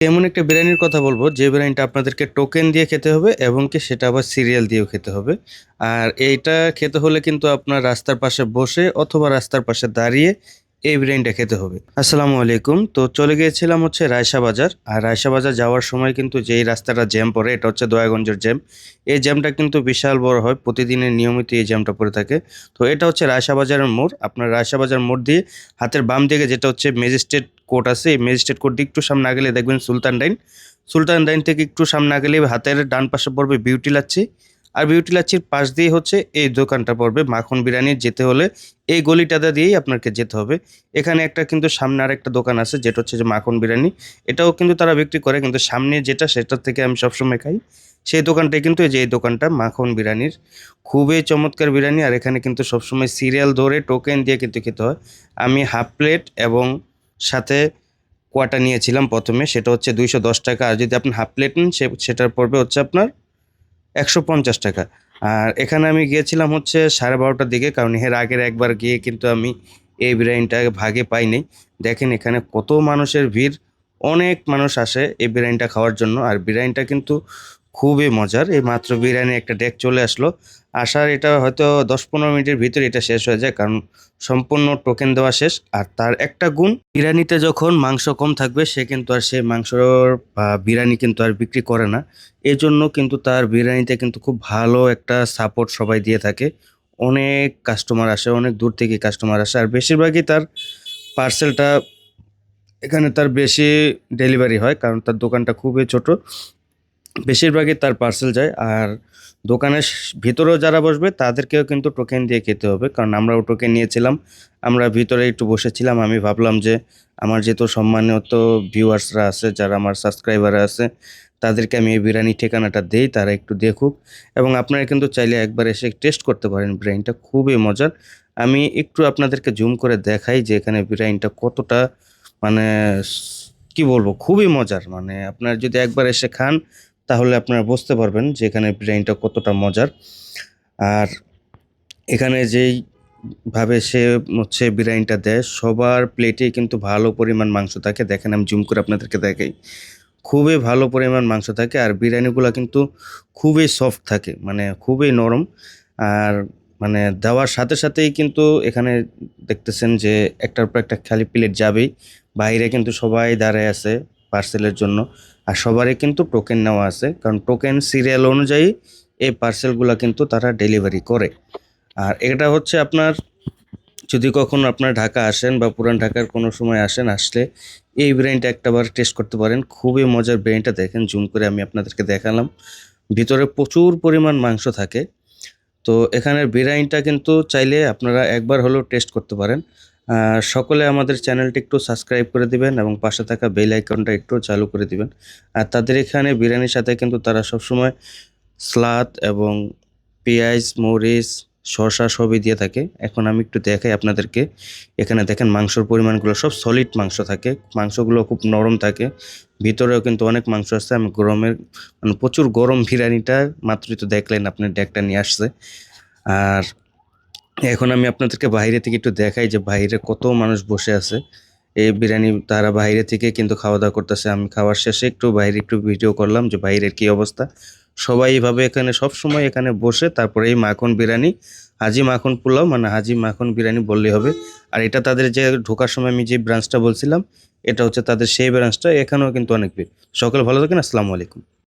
এমন একটা বিরিয়ানির কথা বলব, যে বিরিয়ানিটা আপনাদেরকে টোকেন দিয়ে খেতে হবে এবং কি সেটা আবার সিরিয়াল দিয়েও খেতে হবে। আর এইটা খেতে হলে কিন্তু আপনার রাস্তার পাশে বসে অথবা রাস্তার পাশে দাঁড়িয়ে এই বিরিয়ানিটা খেতে হবে। আসসালামু আলাইকুম। তো চলে গিয়েছিলাম হচ্ছে রায়সা বাজার। আর রায়সা বাজার যাওয়ার সময় কিন্তু যেই রাস্তাটা জ্যাম পড়ে, এটা হচ্ছে দয়াগঞ্জের জ্যাম। এই জ্যামটা কিন্তু বিশাল বড় হয়, প্রতিদিনের নিয়মিত এই জ্যামটা পড়ে থাকে। তো এটা হচ্ছে রায়সা বাজারের মোড়। আপনার রায়সা বাজার মোড় দিয়ে হাতের বাম দিকে যেটা হচ্ছে ম্যাজিস্ট্রেট কোর্ট আছে, এই ম্যাজিস্ট্রেট কোর্ট দিয়ে একটু সামনে আগেলে দেখবেন সুলতান ডাইন। সুলতান ডাইন থেকে একটু সামনে আগেলে হাতের ডান পাশে পড়বে বিউটি লাচ্ছি। আর বিউটি লাচ্ছির পাশ দিয়ে হচ্ছে এই দোকানটা পড়বে, মাখন বিরিয়ানি যেতে হলে। এই গলিটাতে দিয়েই আপনাকে যেতে হবে। এখানে একটা কিন্তু সামনে আর একটা দোকান আছে, যেটা হচ্ছে যে মাখন বিরিয়ানি। এটাও কিন্তু তারা বিক্রি করে, কিন্তু সামনে যেটা সেটার থেকে আমি সবসময় খাই। সেই দোকানটাই কিন্তু এই যে এই দোকানটা, মাখন বিরিয়ানির। খুবই চমৎকার বিরিয়ানি, আর এখানে কিন্তু সবসময় সিরিয়াল ধরে টোকেন দিয়ে কিন্তু খেতে হয়। আমি হাফ প্লেট এবং সাথে কোয়াটা নিয়েছিলাম প্রথমে, সেটা হচ্ছে দুইশো দশ টাকা। আর যদি আপনি হাফ প্লেট নেন, সে, সেটার পড়বে হচ্ছে আপনার একশো পঞ্চাশ টাকা। আর এখানে আমি গিয়েছিলাম হচ্ছে সাড়ে বারোটার দিকে, কারণ এর আগের একবার গিয়ে কিন্তু আমি এই বিরিয়ানিটা ভাগে পাইনি। দেখেন এখানে কত মানুষের ভিড়, অনেক মানুষ আসে এই বিরিয়ানিটা খাওয়ার জন্য। আর বিরিয়ানিটা কিন্তু খুবই মজার। এই মাত্র বিরিয়ানি একটা ডেক চলে আসলো। আসার এটা হয়তো দশ পনেরো মিনিটের ভিতরে এটা শেষ হয়ে যায়, কারণ সম্পূর্ণ টোকেন দেওয়া শেষ। আর তার একটা গুণ, বিরিয়ানিতে যখন মাংস কম থাকবে, সে কিন্তু আর সেই মাংসর, বা বিরিয়ানি কিন্তু আর বিক্রি করে না। এই জন্য কিন্তু তার বিরিয়ানিতে কিন্তু খুব ভালো একটা সাপোর্ট সবাই দিয়ে থাকে। অনেক কাস্টমার আসে, অনেক দূর থেকে কাস্টমার আসে। আর বেশিরভাগই তার পার্সেলটা এখানে তার বেশি ডেলিভারি হয়, কারণ তার দোকানটা খুবই ছোট। বেশিরভাগই তার পার্সেল যায়। আর দোকানের ভিতরেও যারা বসবে, তাদেরকেও কিন্তু টোকেন দিয়ে খেতে হবে। কারণ আমরাও টোকেন নিয়েছিলাম। আমরা ভিতরে একটু বসেছিলাম। আমি ভাবলাম যে, আমার যেহেতু সম্মানিত ভিউয়ার্সরা আছে, যারা আমার সাবস্ক্রাইবার আছে, তাদেরকে আমি এই বিরিয়ানি ঠিকানাটা দেই, তারা একটু দেখুক। এবং আপনারা কিন্তু চাইলে একবার এসে টেস্ট করতে পারেন। বিরিয়ানিটা খুবই মজার। আমি একটু আপনাদেরকে জুম করে দেখাই যে, এখানে বিরিয়ানিটা কতটা মানে কি বলব, খুবই মজার। মানে আপনার যদি একবার এসে খান তাহলে আপনারা বুঝতে পারবেন যে এখানে বিরিয়ানিটা কতটা মজার। আর এখানে যেই ভাবে সে হচ্ছে বিরিয়ানিটা দেয়, সবার প্লেটে কিন্তু ভালো পরিমাণ মাংস থাকে। দেখেন, আমি জুম করে আপনাদেরকে দেখাই। খুবই ভালো পরিমাণ মাংস থাকে আর বিরিয়ানিগুলো কিন্তু খুবই সফট থাকে মানে খুবই নরম। আর মানে দেওয়ার সাথে সাথেই কিন্তু এখানে দেখতেছেন যে একটার পর একটা খালি প্লেট যাবেই। বাইরে কিন্তু সবাই দাঁড়ায় আছে। পার্সেলের জন্য। আর সবারই কিন্তু টোকেন নেওয়া আছে, কারণ টোকেন সিরিয়াল অনুযায়ী এই পার্সেলগুলো কিন্তু তারা ডেলিভারি করে। আর এটা হচ্ছে আপনার, যদি কখনো আপনার ঢাকা আসেন বা পুরান ঢাকার কোনো সময় আসেন, আসলে এই বিরিয়ানিটা একটাবার টেস্ট করতে পারেন। খুবই মজার বিরিয়ানিটা দেখেন জুম করে আমি আপনাদেরকে দেখালাম। ভিতরে প্রচুর পরিমাণ মাংস থাকে। তো এখানের বিরিয়ানিটা কিন্তু চাইলে আপনারা একবার হলেও টেস্ট করতে পারেন। সকলে আমাদের চ্যানেলটি একটু সাবস্ক্রাইব করে দিবেন এবং পাশে থাকা বেল আইকনটা একটু চালু করে দিবেন। আর তাদের এখানে বিরিয়ানির সাথে কিন্তু তারা সবসময় স্লাদ এবং পেঁয়াজ, মরিচ, শসা সবই দিয়ে থাকে। এখন আমি একটু দেখাই আপনাদেরকে। এখানে দেখেন মাংসর পরিমাণগুলো সব সলিড মাংস থাকে। মাংসগুলো খুব নরম থাকে। ভিতরেও কিন্তু অনেক মাংস আছে। আমি গরমের মানে প্রচুর গরম বিরিয়ানিটা মাত্রই তো দেখলেন আপনি, ডেকটা নিয়ে আসছে। আর এখন আমি আপনাদেরকে বাইরে থেকে একটু দেখাই যে বাইরে কত মানুষ বসে আছে। এই বিরিয়ানি তারা বাইরে থেকে কিন্তু খাওয়া দাওয়া করতেছে। আমি খাওয়ার শেষে একটু বাইরে একটু ভিডিও করলাম যে বাইরের কি অবস্থা। সবাই এইভাবে এখানে সব সময় এখানে বসে তারপরে এই মাখন বিরিয়ানি, হাজি মাখন পোলাও মানে হাজি মাখন বিরিয়ানি বললেই হবে। আর এটা তাদের যে ঢোকার সময় আমি যে ব্রাঞ্চটা বলছিলাম, এটা হচ্ছে তাদের সেই ব্রাঞ্চটা। এখানেও কিন্তু অনেক ভিড়। সকলে ভালো থাকেন। আসসালামু আলাইকুম।